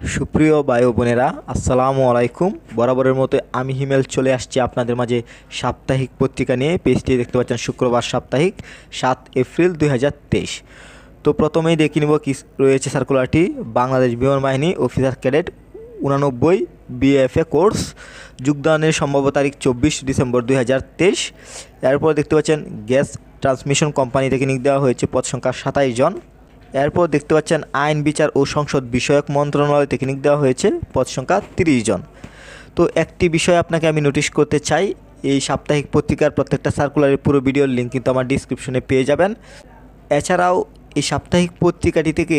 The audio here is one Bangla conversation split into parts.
সুপ্রিয় বায়ু বোনেরা, আসসালামু আলাইকুম। বরাবরের মতো আমি হিমেল চলে আসছি আপনাদের মাঝে সাপ্তাহিক পত্রিকা নিয়ে। পেজটি দেখতে পাচ্ছেন শুক্রবার সাপ্তাহিক, সাত এপ্রিল দুই হাজার তেইশ। তো প্রথমেই দেখে নিব কি রয়েছে সার্কুলারটি। বাংলাদেশ বিমান বাহিনী অফিসার ক্যাডেট উনানব্বই বিএফএ কোর্স, যোগদানের সম্ভাব্য তারিখ চব্বিশ ডিসেম্বর দু হাজার তেইশ। এরপর দেখতে পাচ্ছেন গ্যাস ট্রান্সমিশন কোম্পানি থেকে নিয়োগ দেওয়া হয়েছে, পদ সংখ্যা সাতাইশ জন। এরপর দেখতে পাচ্ছেন আইন, বিচার ও সংসদ বিষয়ক মন্ত্রণালয় নিয়োগ দেওয়া হয়েছে, পদ সংখ্যা তিরিশ জন। তো একটি বিষয় আপনাকে আমি নোটিশ করতে চাই, এই সাপ্তাহিক পত্রিকার প্রত্যেকটা সার্কুলারের পুরো ভিডিওর লিঙ্ক কিন্তু আমার ডিসক্রিপশনে পেয়ে যাবেন। এছাড়াও এই সাপ্তাহিক পত্রিকাটি থেকে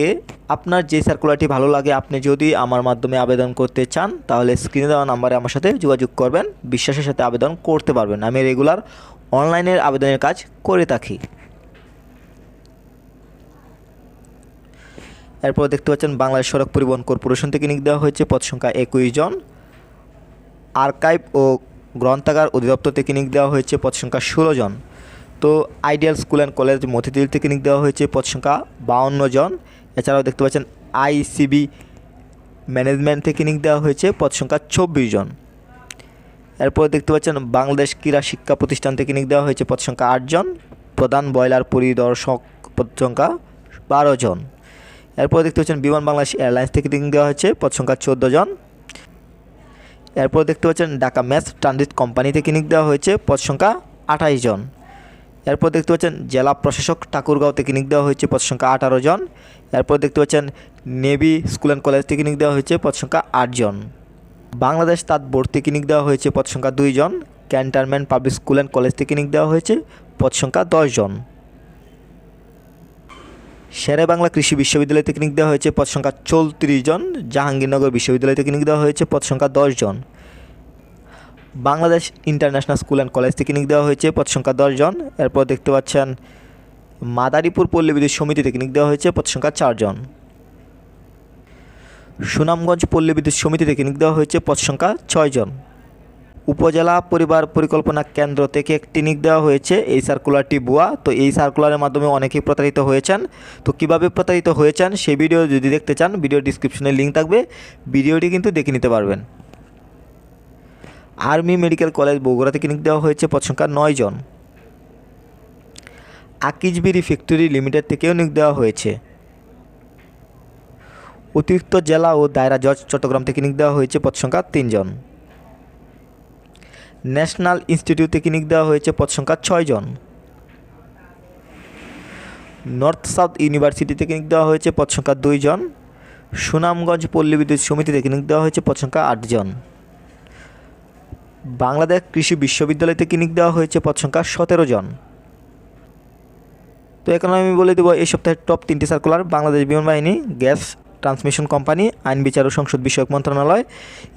আপনার যে সার্কুলারটি ভালো লাগে, আপনি যদি আমার মাধ্যমে আবেদন করতে চান, তাহলে স্ক্রিনে দেওয়া নাম্বারে আমার সাথে যোগাযোগ করবেন, বিশ্বাসের সাথে আবেদন করতে পারবেন। আমি রেগুলার অনলাইনের আবেদনের কাজ করে থাকি। এরপর দেখতে পাচ্ছেন বাংলাদেশ সড়ক পরিবহন কর্পোরেশন থেকে নিয়োগ দেওয়া হয়েছে। পদ সংখ্যা একুশ জন। আর্কাইভ ও গ্রন্থাগার অধিদপ্তর থেকে নিয়োগ দেওয়া হয়েছে। পদ সংখ্যা ষোলো জন। তো ideal school and college Motijheel থেকে নিয়োগ দেওয়া হয়েছে। পদ সংখ্যা বাউন্ন জন। এছাড়াও দেখতে পাচ্ছেন আইসিবি ম্যানেজমেন্ট থেকে নিয়োগ দেওয়া হয়েছে। পদ সংখ্যা চব্বিশ জন। এরপর দেখতে পাচ্ছেন বাংলাদেশ ক্রীড়া শিক্ষা প্রতিষ্ঠান থেকে নিয়োগ দেওয়া হয়েছে। পদ সংখ্যা আটজন প্রধান বয়লার পরিদর্শক পদ সংখ্যা বারো জন। এরপর দেখতে পাচ্ছেন বিমান বাংলাদেশ এয়ারলাইন্স থেকে নিয়োগ দেওয়া হয়েছে, পদ সংখ্যা চোদ্দ জন। এরপর দেখতে পাচ্ছেন ঢাকা ম্যাস ট্রানজিট কোম্পানি থেকে নিয়োগ দেওয়া হয়েছে, পদ সংখ্যা আঠাইশ জন। এরপর দেখতে পাচ্ছেন জেলা প্রশাসক ঠাকুরগাঁও থেকে নিয়োগ দেওয়া হয়েছে, পদ সংখ্যা আঠারো জন। এরপর দেখতে পাচ্ছেন নেভি স্কুল অ্যান্ড কলেজ থেকে নিয়োগ দেওয়া হয়েছে, পদ সংখ্যা আট জন। বাংলাদেশ তাঁত বোর্ড থেকে নিয়োগ দেওয়া হয়েছে, পদ সংখ্যা দুই জন। Cantonment public school and college থেকে নিয়োগ দেওয়া হয়েছে, পদ সংখ্যা দশ জন। শেরে বাংলা কৃষি বিশ্ববিদ্যালয় থেকে নিয়োগ দেওয়া হয়েছে, পদ সংখ্যা চৌত্রিশ জন। জাহাঙ্গীরনগর বিশ্ববিদ্যালয় থেকে নিয়োগ দেওয়া হয়েছে, পদ সংখ্যা দশ জন। Bangladesh international school and college থেকে নিয়োগ দেওয়া হয়েছে, পদ সংখ্যা দশ জন। এরপর দেখতে পাচ্ছেন, মাদারীপুর পল্লী বিদ্যুৎ সমিতি থেকে নিয়োগ দেওয়া হয়েছে, পদ সংখ্যা চারজন সুনামগঞ্জ পল্লী বিদ্যুৎ সমিতি থেকে নিয়োগ দেওয়া হয়েছে, পদ সংখ্যা ছয়জন উপজেলা পরিবার পরিকল্পনা কেন্দ্র থেকে একটি নিয়োগ দেওয়া হয়েছে, এই সার্কুলারটি বুয়া তো এই সার্কুলারের মাধ্যমে অনেকেই প্রতারিত হয়েছেন। তো কীভাবে প্রতারিত হয়েছেন সেই ভিডিও যদি দেখতে চান ভিডিও ডিসক্রিপশনে লিঙ্ক থাকবে। ভিডিওটি কিন্তু দেখে নিতে পারবেন। আর্মি মেডিকেল কলেজ বগুড়া থেকে নিয়োগ দেওয়া হয়েছে? পদ সংখ্যা নয় জন। আকিজবিরি ফ্যাক্টরি লিমিটেড থেকেও নিয়োগ দেওয়া হয়েছে। অতিরিক্ত জেলা ও দায়রা জজ চট্টগ্রাম থেকে নিয়োগ দেওয়া হয়েছে, পদ সংখ্যা তিনজন ন্যাশনাল ইনস্টিটিউট নিয়োগ দেওয়া হয়েছে পদ সংখ্যা ছয়জন নর্থ সাউথ ইউনিভার্সিটি থেকে দেওয়া হয়েছে পদ সংখ্যা দুইজন সুনামগঞ্জ পল্লী বিদ্যুৎ সমিতি থেকে দেওয়া হয়েছে পদ সংখ্যা আটজন বাংলাদেশ কৃষি বিশ্ববিদ্যালয় থেকে দেওয়া হয়েছে পদ সংখ্যা সতেরো জন। তো এখন আমি বলে দেবো এই সপ্তাহের টপ তিনটি সার্কুলার বাংলাদেশ বিমান বাহিনী গ্যাস ট্রান্সমিশন কোম্পানি, আইন, বিচার ও সংসদ বিষয়ক মন্ত্রণালয়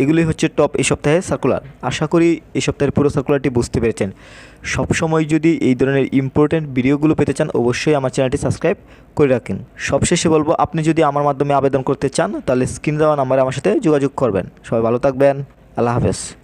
এগুলি হচ্ছে টপ এই সপ্তাহের সার্কুলার। আশা করি এই সপ্তাহের পুরো সার্কুলারটি বুঝতে পেরেছেন। সবসময় যদি এই ধরনের ইম্পর্ট্যান্ট ভিডিওগুলো পেতে চান, অবশ্যই আমার চ্যানেলটি সাবস্ক্রাইব করে রাখেন। সবশেষে বলব, আপনি যদি আমার মাধ্যমে আবেদন করতে চান, তাহলে স্ক্রিন দেওয়া নাম্বারে আমার সাথে যোগাযোগ করবেন। সবাই ভালো থাকবেন। আল্লাহ হাফেজ।